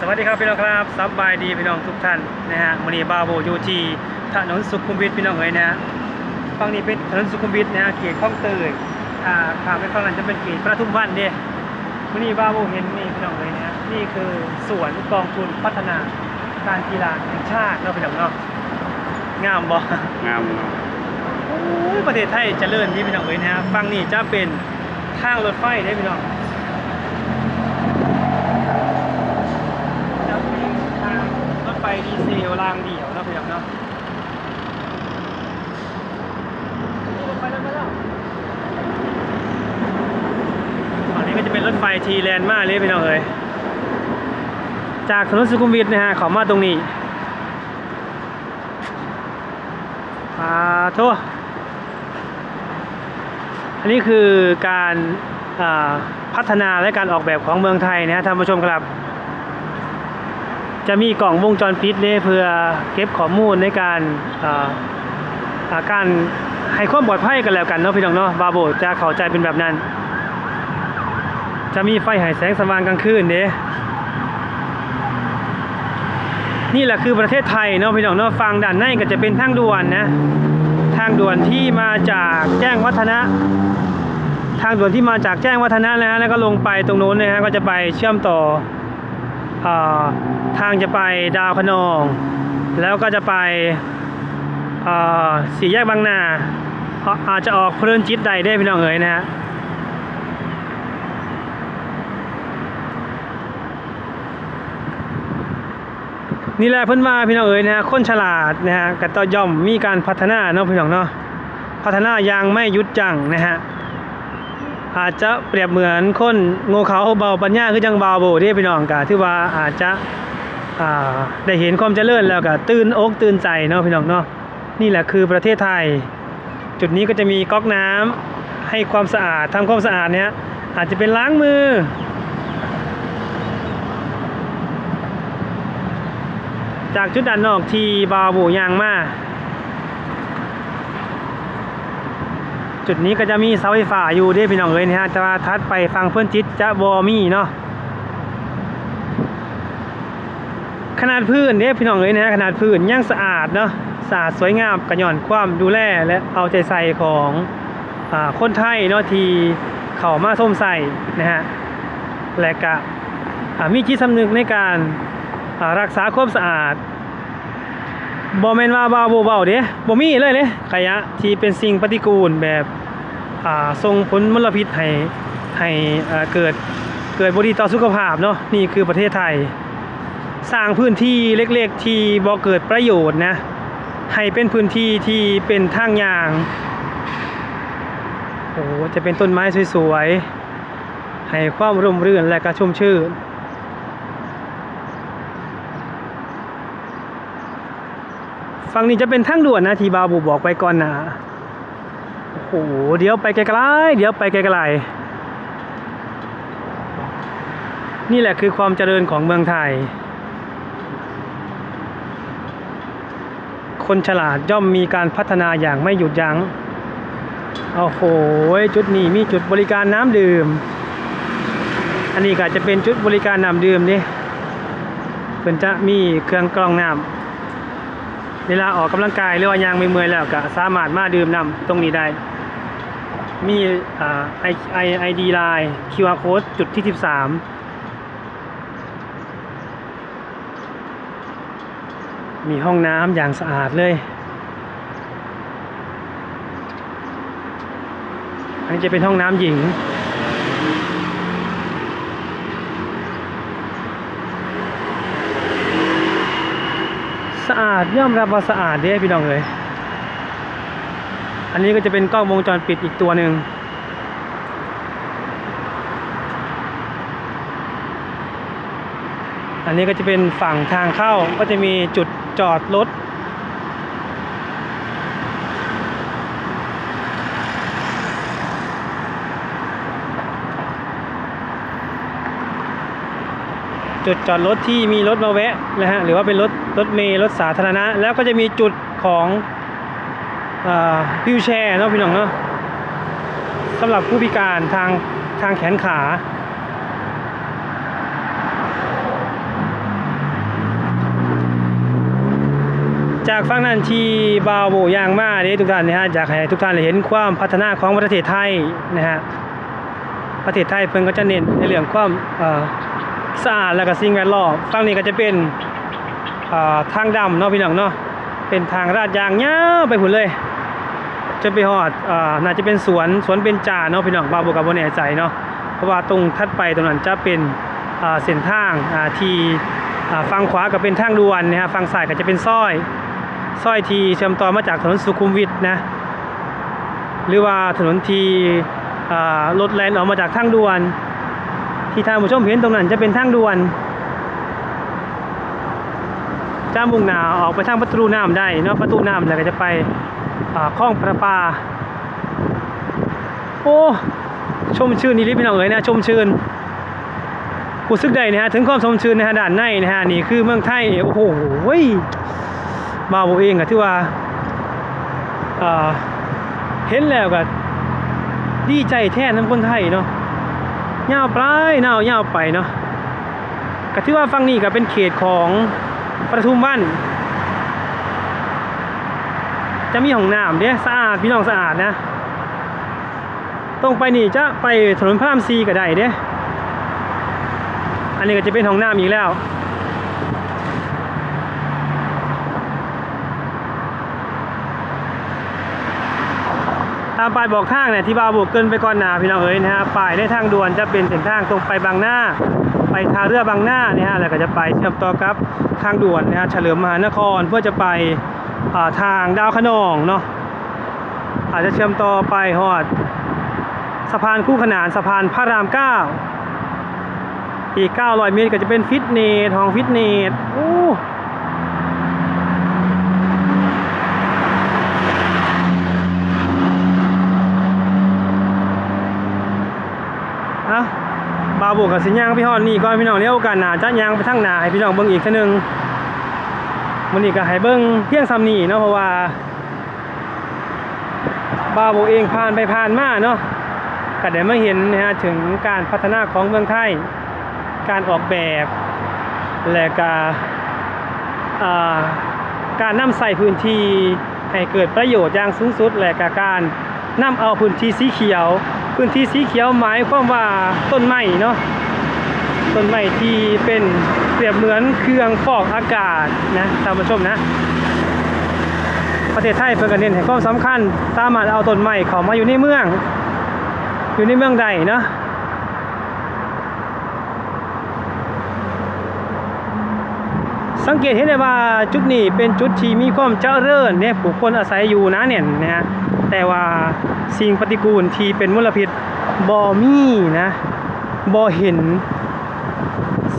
สวัสดีครับพี่น้องครับสบายดีพี่น้องทุกท่านนะฮะวันนี้บาโบอยู่ที่ถนนสุขุมวิทพี่น้องเอ๋ยนะฮะฝั่งนี้เป็นถนนสุขุมวิทนะฮะเขตคลองเตยอ่าข้ามไปฝั่งนั้นจะเป็นเขตประทุมวันเด้วันนี้บาโบเห็นนี่พี่น้องเอ๋ยนะฮะนี่คือสวนกองทุนพัฒนาการกีฬาแห่งชาติเนาะพี่น้องเนาะงามบ่งามเนาะโอ้ยประเทศไทยเจริญนี่พี่น้องเอ๋ยนะฮะฝั่งนี้จะเป็นทางรถไฟได้พี่น้องจะเป็นทางรถไฟดีเซลรางเดี่ยวเนาะพี่น้องเนาะรถไฟแล้วมาแล้ว ฝั่งนี้ก็จะเป็นรถไฟทีแลนด์มาเลยพี่น้องเอ๋ยจากถนนสุขุมวิทนะฮะขอมาตรงนี้อ่าโทษอันนี้คือการาพัฒนาและการออกแบบของเมืองไทยนะฮะท่านผู้ชมครับ จะมีกล่องวงจรปิดเนี่ยเพื่อเก็บข้อมูลในการอาการให้ความปลอดภัยกันแล้วกันเนาะพี่น้องเนาะบาโบจะเข้าใจเป็นแบบนั้น จะมีไฟหายแสงสว่างกลางคืนเด้นี่แหละคือประเทศไทยเนาะพี่น้องเนาะฟังด้านในก็จะเป็นทางด่วนนะ ทางด่วนที่มาจากแจ้งวัฒนะ ทางด่วนที่มาจากแจ้งวัฒนะนะฮะแล้วก็ลงไปตรงโน้นนะฮะก็จะไปเชื่อมต่ออ ทางจะไปดาวคะนอง แล้วก็จะไปอ่าสี่แยกบางนาอาจจะออกเพลินจิตใดได้พี่น้องเอ๋ยนะฮะนี่แหละเพิ่นมาพี่น้องเอ๋ยนะฮะคนฉลาดนะฮะก็ต้อย่อมมีการพัฒนาเนาะพี่น้องเนาะพัฒนาย่างไม่หยุดยั้งนะฮะอาจจะเปรียบเหมือนคนโง่เขาเบาปัญญาคือจังเบาโบที่พี่น้องกะที่ว่าอาจจะ ได้เห็นความเจริญแล้วก็ตื่นอกตื่นใจเนาะพี่น้องเนาะนี่แหละคือประเทศไทย จุดนี้ก็จะมีก๊อกน้ำให้ความสะอาดทำความสะอาดเนี่ยอาจจะเป็นล้างมือ จากจุดด้านนอกที่บาบูยางมาจุดนี้ก็จะมีเสาไฟฟ้าอยู่ด้วยพี่น้องเอ้ยนะฮะแต่ว่าทัดไปฟังเพื่อนจิตจะบอมีเนาะ ขนาดพื้นเด้พี่น้องเอ้ยนะฮะขนาดพื้นยังสะอาดเนาะสะอาดสวยงามกระย่อนความดูแลและเอาใจใส่ของอาคนไทยเนาะที่เข้ามาส้มใส่นะฮะและก็อ่ามีจิตสำนึกในการอ่ารักษาความสะอาดบ่แมนว่าบาวบ่เบาเด้บ่มีเลยเด้ขยะที่เป็นสิ่งปฏิกูลแบบอ่าส่งผลมลพิษให้ให้อ่าเกิดเกิดบดีต่อสุขภาพเนาะนี่คือประเทศไทย สร้างพื้นที่เล็กๆ ที่บ่เกิดประโยชน์นะ ให้เป็นพื้นที่ที่เป็นทางยางโอ้จะเป็นต้นไม้สวยๆ ให้ความร่มรื่นและก็ชุ่มชื่นฝั่งนี้จะเป็นทางด่วนนะ ที่บาบูบอกไปก่อนนะโอ้โหเดี๋ยวไปไกลๆเดี๋ยวไปไกลๆนี่แหละคือความเจริญของเมืองไทย คนฉลาดย่อมมีการพัฒนาอย่างไม่หยุดยัง้ง โอ้โห จุดนี้มีจุดบริการน้ำดื่ม อันนี้ก็จะเป็นจุดบริการน้ำดื่มนี่เพิ่นจะมีเครื่องกรองน้ำเวลาออกกำลังกายหรือว่ายางไม่เมื่อยแล้วก็สามารถมาดื่มน้ำตรงนี้ได้ มีไอไอไอดีไลน์ QR code จุดที่ 13 มีห้องน้ำอย่างสะอาดเลย อันนี้จะเป็นห้องน้ำหญิง สะอาดย่อมรับว่าสะอาดเด้พี่น้องเลยอันนี้ก็จะเป็นกล้องวงจรปิดอีกตัวหนึ่งอันนี้ก็จะเป็นฝั่งทางเข้าก็จะมีจุด จอดรถจุดจอดรถที่มีรถมาแวะนะฮะหรือว่าเป็นรถรถเมล์รถสาธารณะ แล้วก็จะมีจุดของวิวแชร์เนาะพี่น้องเนาะสำหรับผู้พิการทางทางแขนขา จากฝั่งนั้นที่บาวโบยางมาเนี่ทุกท่านนะฮะอยากให้ทุกท่านได้เห็นความพัฒนาของประเทศไทยนะฮะประเทศไทยเพิ่นก็จะเน้นในเรื่องความสะอาดและก็สิ่งแวดล้อมฝั่งนี้ก็จะเป็นทางดำเนาะพี่น้องเนาะเป็นทางลาดยางยาวไปพุ่นเลยจะไปฮอดอ่อน่าจะเป็นสวนสวนเบญจาเนาะพี่น้องบาวโบก็บ่แน่ใจเนาะเพราะว่าตรงถัดไปตรงนั้นจะเป็นอ่าเส้นทางอ่าที่ฝั่งขวาก็เป็นทางด่วนนะฮะฝั่งซ้ายก็จะเป็นซอย ซอยทีเชื่อมต่อมาจากถนนสุขุมวิทนะ หรือว่าถนนทีรถแลนออกมาจากทางด่วน ที่ทางผู้ชมเห็นตรงนั้นจะเป็นทางด่วนจ้ามุ่งหนาออกไปทางประตูน้ำได้เนาะประตูน้ำแล้วก็จะไปคลองประปา โอ้ ชมชื่นนี่ลิพี่น้องเอ๋ยนะ ชมชื่นกูซึกได้นะฮะ ถึงความชมชื่นนะฮะด้านในนะฮะ นี่คือเมืองไทย โอ้โห มาโบเองอะที่ว่าเห็นแล้วก็ดีใจแทนทั้งคนไทยเนาะยาวไปเนาะยาวไปเนาะก็ที่ว่าฟังนี่ก็เป็นเขตของประทุมวันจะมีห้องน้ำเด้สะอาดพี่น้องสะอาดนะตรงไปนี่จะไปถนนพระรามซีก็ได้เด้อันนี้ก็จะเป็นห้องน้ำอีกแล้วามป้ายบอกทางเนี่ยที่บ่าวบวกเกินไปก่อนหนาพี่น้องเอ๋ยนะฮะป้ายในทางด่วนจะเป็นเส้นทางตรงไปบางหน้า ไปทาเรือบางหน้านี่ฮะแล้วก็จะไปเชื่อมต่อกับทางด่วนนะฮะเฉลิมมหานครเพื่อจะไปอ่าทางดาวขนองเนาะอาจจะเชื่อมต่อไปฮอดสะพานคู่ขนานสะพานพระรามเก้าอีก 900 เมตรก็จะเป็นฟิตเนสห้องฟิตเนสโอ้ บวกกับสิย่างพี่ฮอดนี่ก่อนพี่น้องเดี๋ยวโอกาสหน้าจะย่างไปทางหนาให้พี่น้องเบิ่งอีกเทีนึงมื้อนี้ก็ให้เบิ่งเพียงซ้ำนี่เนาะเพราะว่าบาบวเองผ่านไปผ่านมาเนาะก็ได้มาเห็นนะฮะถึงการพัฒนาของเมืองไทย การออกแบบและก็อ่าการนำใส่พื้นที่ให้เกิดประโยชน์อย่างสูงสุด และกการนำเอาพื้นที่สีเขียว พื้นที่สีเขียวหมายความว่าต้นไม้เนาะต้นไม้ที่เป็นเปรียบเหมือนเครื่องฟอกอากาศนะท่านผู้ชมนะ ประเทศไทยเพิ่นก็เน้นให้ความสำคัญสามารถเอาต้นไม้เข้ามาอยู่ในเมือง อยู่ในเมืองใดเนาะสังเกตเห็นได้ว่าจุดนี้เป็นจุดที่มีความเจริญเนี่ยผู้คนอาศัยอยู่นะเนี่ยนะฮะ แต่ว่าสิ่งปฏิกูลที่เป็นมลพิษบ่มีนะบ่เห็น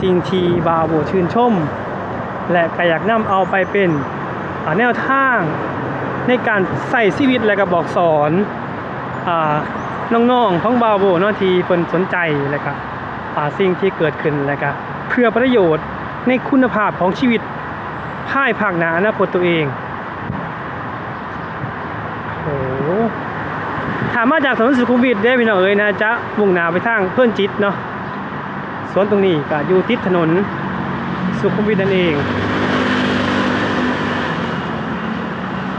สิ่งที่บาโบชื่นชม และก็อยากนำเอาไปเป็นแนวทางในการใส่ชีวิตและก็บอกสอนอน้องๆของบาโบเนาะที่เพิ่นสนใจและก็สิ่งที่เกิดขึ้นและก็เพื่อประโยชน์ในคุณภาพของชีวิตภายภาคหน้าอนาคตตัวเอง โอ้โหถามมาจากถนนสุขุมวิทได้พี่น้องเอ๋ยนะจะมุ่งหน้าไปทางเพื่อนจิตเนาะสวนตรงนี้ก็อยู่ติดถนนสุขุมวิทนั่นเอง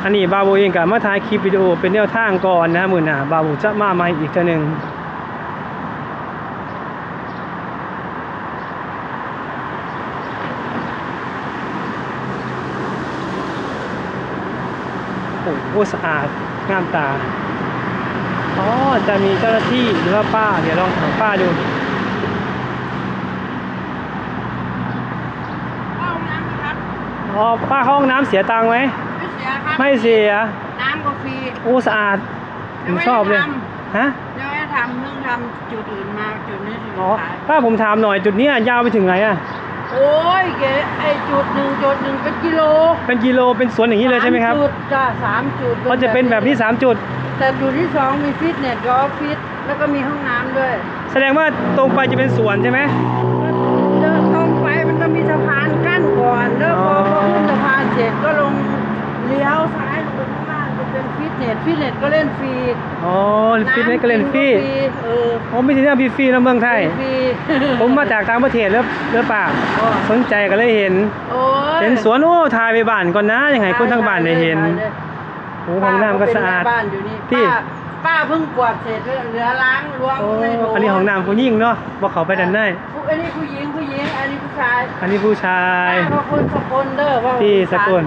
อันนี้บาโบเองก็มาถ่ายคลิปวิดีโอเป็นแนวทางก่อนนะมือหน้าบาโบจะมาใหม่อีกทีนึงโอ้โหสะอาดงามตา อ๋อจะมีเจ้าหน้าที่หรือว่าป้า เดี๋ยวลองถามป้าดูเข้าห้องน้ำไหมครับอ๋อป้าเข้าห้องน้ำเสียตังค์ไหมไม่เสียครับไม่เสียน้ำก็ฟรีโอ้สะอาดผมชอบเลยฮะเดี๋ยวให้ทำเพิ่งทำจุดอื่นมาจุดนี้สุดอ๋อท้ายป้าผมถามหน่อยจุดเนี้ยยาวไปถึงไหนอะโอ้ยเก๋ไอจุดหนึ่งจุดหนึ่งเป็นกิโลเป็นกิโลเป็นสวนอย่างนี้เลยใช่ไหมครับสาจุดจ้ะสามจุดเขาจะเป็นแบบนี้3จุด แต่จุดที่สองมีฟิตเนสกับออฟฟิศแล้วก็มีห้องน้ำด้วยแสดงว่าตรงไปจะเป็นสวนใช่ไหม เดินตรงไปมันก็มีสะพานกั้นก่อนแล้วพออ๋อพอขึ้นสะพานเสร็จก็ลงเลี้ยวซ้ายลงไปข้างล่างจะเป็นฟิตเนสฟิตเนสก็เล่นฟรีอ๋อฟิตเนสก็เล่นฟรีำกิเออผมมีที่นั่งฟรีๆนะเมืองไทยฟรี ผมมาจากต่างประเทศแล้วเลือป่าโอ้สนใจก็เลยเห็น โอ้ยเห็นสวนโอ้ถ่ายไปบ้านก่อนนะยังไงคนทั้งบ้านได้เห็น โอ้ห้องน้ำก็สะอาด ป้บ้านอยู่นี่ที่ ป้าป้าเพิ่งกวาดเสร็จเหลือล้างรวมโอ้ในโถอันนี้ห้องน้ำผู้หญิงเนาะบ่เข้าไปด้านในผู้อันนี้ผู้หญิงผู้หญิงอันนี้ผู้ชายอันนี้ผู้ชาย ป้าพระคุณสกลเด้อว่าที่สกล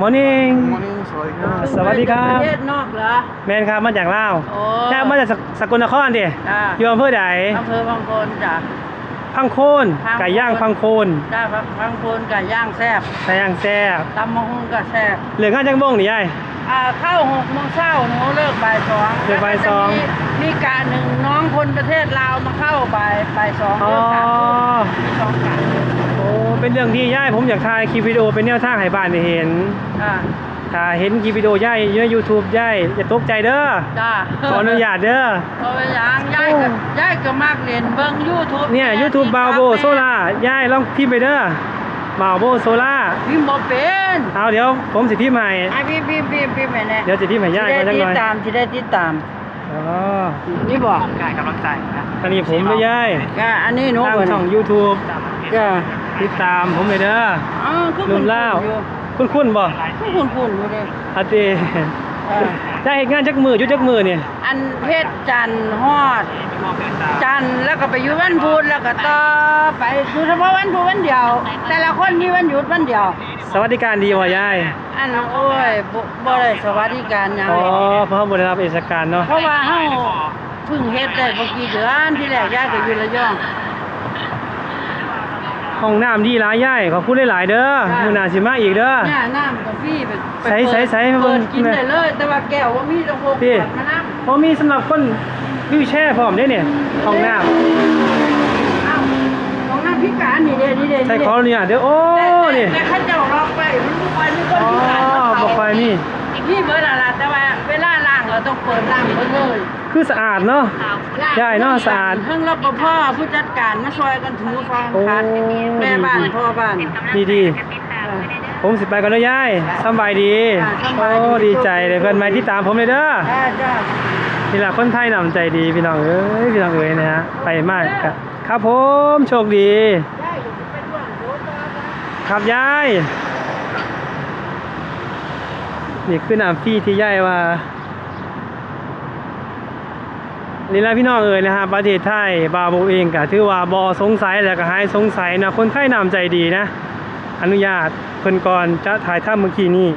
มอร์นิ่ง Morning สวัสดีครับสวัสดีครับ ประเทศนอกเหรอ แมนครับมาจากลาวโอ้แค่มาจากสกสกลนครดิจ้าอยู่อำเภอใดอำเภอบางโคนจ้ะ พังโคนพังโคน ไก่ย่างพังโคนจ้าบางบางโคนกับย่างแซ่บไก่ย่างแซ่บตำมะฮุ่งกับแซ่บเหลืองงานจังโมงนี่ยาย อ่าเข้าหกโมงเช้าหนูเลิกบ่ายสองเลิกบ่ายสอง แล้วก็จะมีมีการหนึ่งน้องคนประเทศลาวมาเข้าบ่ายบ่ายสองอ๋อ เลิกสามทุ่มมีสองการโอ้ เป็นเรื่องที่ย่ายผมอยากถ่ายคลิปวิดีโอเป็นแนวทางให้บ้านได้เห็น อ่าถ้าเห็นคลิปวิดีโอย่ายอยู่ใน YouTube ย่ายอย่าตกใจเด้อ จ้าขออนุญาตเด้อเพราะว่าอย่างย้ายก็ย้ายก็มากเรียนเบิ่ง YouTube เนี่ย YouTube บาวโบโซล่าย่ายลองพิมพ์ไปเด้อ บาวโบโซล่าพิมพ์บ่เป็นเอาเดี๋ยวผมสิพิมพ์ให้ไอ้พิมพ์พิมพ์พิมพ์พิมพ์ไปแน่เดี๋ยวสิพิมพ์ให้ย่ายก่อนจังสิหน่อยได้ติดตามสิได้ติดตามอ๋อนี่บอกอันนี้ผมไม่ย่ายก็อันนี้หนูทางเบิ่งช่อง YouTube ก็ติดตามผมเลยเด้ออ๋อคือลืมเล่าคุณคุณบ่คือคุณคุณอยู่เด้อาติเออ ได้เฮ็ดงานจักมืออยู่จักมือเนี่ยอันเพชรจันทร์ฮอด จันทร์แล้วก็ไปอยู่วันพุธแล้วก็ต่อไปคือเฉพาะวันพุธวันเดียว แต่ละคนมีวันหยุดวันเดียว สวัสดิการดีบ่ยายอันโอ้ยบ่บ่ได้สวัสดิการหยังอ๋อเพราะเขาบ่ได้รับเอชการเนาะเพราะว่าเฮาเพิ่งเฮ็ดได้บ่กี่เดือนที่แรกย้ายก็อยู่ระยอง ห้องน้ำดีหลายยายขอบคุณหลายๆเด้อค่ะมื้อหน้าสิมาอีกเด้อ เนี่ยน้ำกาแฟไปไปใส่เปิดใส่ใส่ให้เบิ่เปิง ดกินได้เลย แต่ว่าแก้วว่ามีต้องพกขพี่วดมาน้ำพอมีสำหรับคนวิวแชร์พร้อมเด้เนี่ยห้องน้ำเอ้าของน้ำพิการนี่เด้นี่เด้ใส่นี่ขออนุญาตเด้อโอ้แต่นี่ แต่เขาเจ้าล็อกไปมันบ่ค่อยมีคนอ๋อพิการมาบ่เข้าค่อยมีพี่เบิดอะไรแต่ว่าเวลาล้าง เราต้องเปิดล้างเบิดเลยคือสะอาดเนาะได้เนาะสะอาด เพิ่งรปภผู้จัดการมาช่วยกันถูฟองโอ้คัดแม่บ้านพ่อบ้าน ดีดีผมสิไปก่อนเด้อยายสำบายดีค่ะสำโอ้บายดีดีใจเลยเพิ่นมาที่ตามผมเลยเด้อ จ้าจ้านี่ล่ะคนไทยนำใจดีพี่น้องเอ้ยพี่น้องเอ้ยนะฮะไปมากครับครับผมโชคดี ได้อยู่เป็นว่างโดดจ้าจ้าครับยาย นี่คือน้ำฟรีที่ยายว่า นี่ละพี่น้องเอ๋ยนะฮะประเทศไทยบาโบเองก็ถือว่าบอสงสัยแล้วก็หายสงสัยนะคนไทยนำใจดีนะ อนุญาตเพิ่นก่อนจะถ่ายทำเมื่อกี้นี้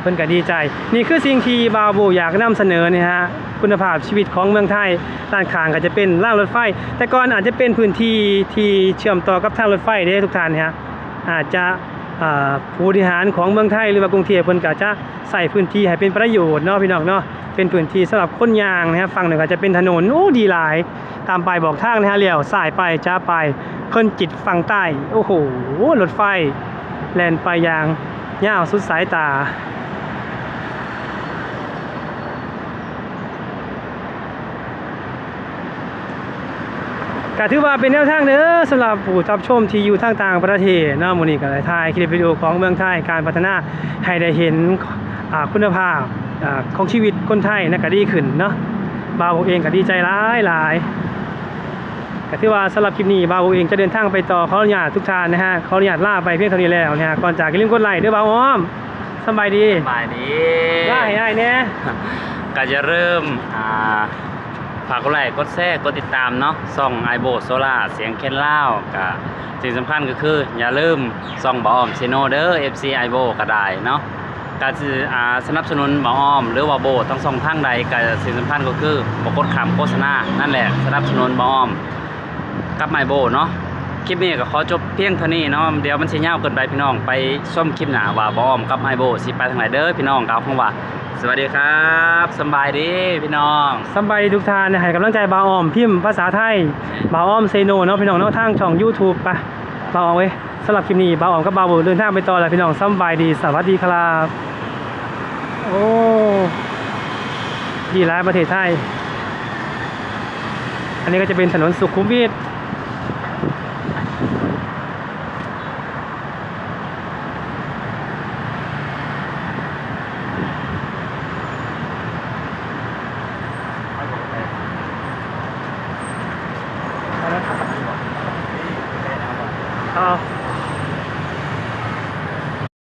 เพิ่นก็ดีใจ นี่คือสิ่งที่บาโบอยากนำเสนอนี่ฮะคุณภาพชีวิตของเมืองไทยด้านข้างก็จะเป็นรางรถไฟ แต่ก่อนอาจจะเป็นพื้นที่ที่เชื่อมต่อกับทางรถไฟเด้ทุกท่านนี่ยฮะอาจจะ ผู้บริหารของเมืองไทยหรือว่ากรุงเทพเพิ่นก็จะใส่พื้นที่ให้เป็นประโยชน์เนาะพี่น้องเนาะเป็นพื้นที่สำหรับคนยางนะฮะฝั่งหนึ่งก็จะเป็นถนนโอ้ดีหลาย ตามไปบอกทางนะฮะเลี้ยวสายไปจ้าไปเพิ่นจิตฝั่งใต้โอ้โหรถไฟแล่นไปอย่างยาวสุดสายตา ก็ถือว่าเป็นแนวทางเด้อสำหรับผู้รับชมที่อยู่ทางต่างประเทศเนาะมื้อนี้ก็ได้ถ่ายคลิปวิดีโอของเมืองไทยการพัฒนาให้ได้เห็นอ่าคุณภาพอ่าของชีวิตคนไทยนะก็ดีขึ้นเนาะบ่าวเองก็ดีใจหลายหลายก็ถือว่าสำหรับคลิปนี้บ่าวเองจะเดินทางไปต่อขออนุญาตทุกท่านนะฮะขออนุญาตลาไปเพียงเท่านี้แล้วนะฮะก่อนจากอย่าลืมกดไลค์เด้อบ่าวอ้อมสำบายดีสบายดีได้ได้แน่ก็จะเริ่มอ่า ฝากกดไลค์กดแชร์กดติดตามเนาะส่องไอโบโซล่าเสียงเค้นเล่ากับสิ่งสำคัญก็คือ อย่าลืมส่องบออมเซโนเดอร์ FC ไอโบก็ได้เนาะการสนับสนุนบออม หรือว่าโบทั้งสองทางใดกับสิ่งสำคัญก็คือบอกดคำโฆษณานั่นแหละสนับสนุนบออมกับไมโบเนาะ คลิปนี้ก็ขอจบเพียงเท่านี้เนาะเดี๋ยวมันสิยาวเกินไปพี่น้องไปส้มคลิปหน้าว่าบอมกับไมโบสิไปทางไหนเด้อพี่น้องกล่าวคำว่า สวัสดีครับสำบายดีพี่น้องสำบายดีทุกท่านนะให้กำลังใจบ่าวอ้อมพิมพ์ภาษาไทยบ่าวอ้อมเซโนเนาะพี่น้องเนาะทางช่อง YouTube ไปบ่าวอ้อมเว้ยสำหรับคลิปนี้บ่าวอ้อมกับบ่าวโบเดินทางไปต่อแล้วพี่น้องสำบายดีสวัสดีครับโอ้ดีหลายประเทศไทยอันนี้ก็จะเป็นถนนสุขุมวิท